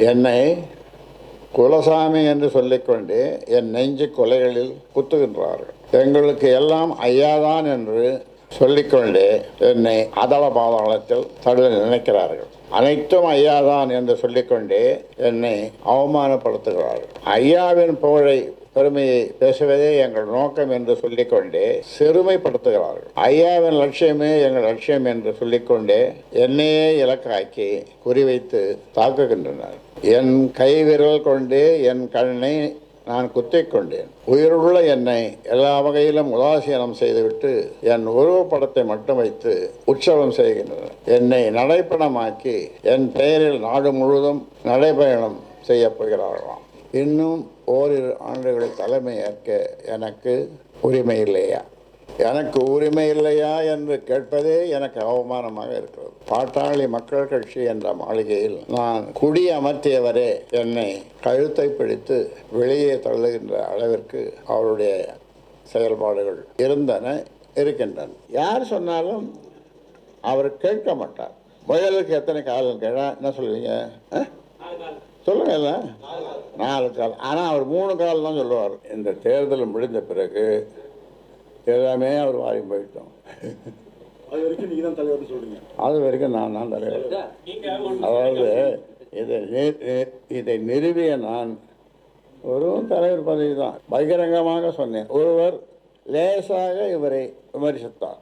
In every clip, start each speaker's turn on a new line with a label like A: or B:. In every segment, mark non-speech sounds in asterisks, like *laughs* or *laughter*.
A: என்னை குலசாமி என்று சொல்லிக்கொண்டு என் நெஞ்சு கொலைகளில் குத்துகின்றார்கள். எங்களுக்கு எல்லாம் ஐயாதான் என்று சொல்லிக்கொண்டே என்னை அதள பாதாளத்தில் தள்ள நினைக்கிறார்கள். அனைத்தும் ஐயாதான் என்று சொல்லிக்கொண்டே என்னை அவமானப்படுத்துகிறார்கள். ஐயாவின் புகழை பெருமையை பேசுவதே எங்கள் நோக்கம் என்று சொல்லிக்கொண்டே சிறுமைப்படுத்துகிறார்கள் ஐயாவின் லட்சியமே எங்கள் லட்சியம் என்று சொல்லிக்கொண்டே என்னையே இலக்காக்கி குறிவைத்து தாக்குகின்றனர். என் கைவிரல் கொண்டு என் கண்ணை நான் குத்திக்கொண்டேன். உயிருள்ள என்னை எல்லா வகையிலும் உதாசீனம் செய்துவிட்டு என் உருவப்படத்தை மட்டும் வைத்து உற்சவம் செய்கின்றனர். என்னை நடைப்பணமாக்கி என் பெயரில் நாடு முழுவதும் நடைபயணம் செய்யப்போகிறார்களாம் இன்னும் ஓரிரு ஆண்டுகள் தலைமை ஏற்க எனக்கு உரிமை இல்லையா? எனக்கு உரிமை இல்லையா என்று கேட்பதே எனக்கு அவமானமாக இருக்கிறது. பாட்டாளி மக்கள் கட்சி என்ற மாளிகையில் நான் குடி அமர்த்தியவரே என்னை கழுத்தை பிடித்து வெளியே தள்ளுகின்ற அளவிற்கு அவருடைய செயல்பாடுகள் இருந்தன இருக்கின்றன. யார் சொன்னாலும் அவர் கேட்க மாட்டார். முயலுக்கு எத்தனை காலம் கேட்டா என்ன சொல்லுவீங்க? ஆ? நாலு கால். ஆனால் அவர் மூணு கால் தான் சொல்லுவார். இந்த தேர்தல் முடிந்த பிறகு எல்லாமே அவர் வாரி போயிட்டோம்.
B: அது வரைக்கும் நீங்க தான் தலைவர்னு சொல்றீங்க.
A: அது வரைக்கும் நான் தான் தலைவர். அதாவது இதை இதை நிறுவிய நான் ஒரு தலைவர் பதவி தான். பகிரங்கமாக சொன்னேன். ஒருவர் லேசாக இவரை விமர்சித்தார்.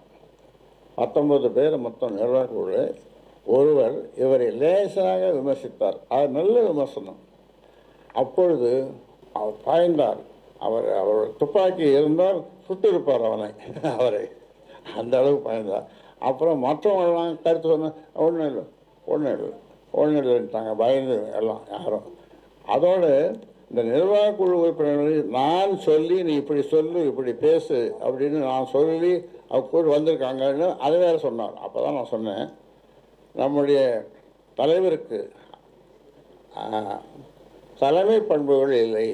A: பத்தொன்பது பேர் மொத்தம் நிர்வாகக்குழு ஒருவர் இவரை லேசாக விமர்சித்தார். அது நல்ல விமர்சனம். அப்பொழுது அவர் பாய்ந்தார். அவர் அவர் துப்பாக்கி இருந்தால் சுட்டிருப்பார் அவனை. *laughs* அவரை. அந்த அளவுக்கு பயந்தார். அப்புறம் மற்றவங்களாம் கருத்து சொன்ன ஒன்றும் இல்லை. ஒன்றும் இல்லை. ஒன்றும் இல்லைன்ட்டாங்க பயந்து எல்லாம் யாரும். அதோடு இந்த நிர்வாக குழு உறுப்பினர்கள் நான் சொல்லி நீ இப்படி சொல்லு இப்படி பேசு அப்படின்னு நான் சொல்லி அவர் கூட வந்திருக்காங்கன்னு அது வேறு சொன்னார். அப்போ தான் நான் சொன்னேன். நம்முடைய தலைவருக்கு தலைமை பண்புகள் இல்லை.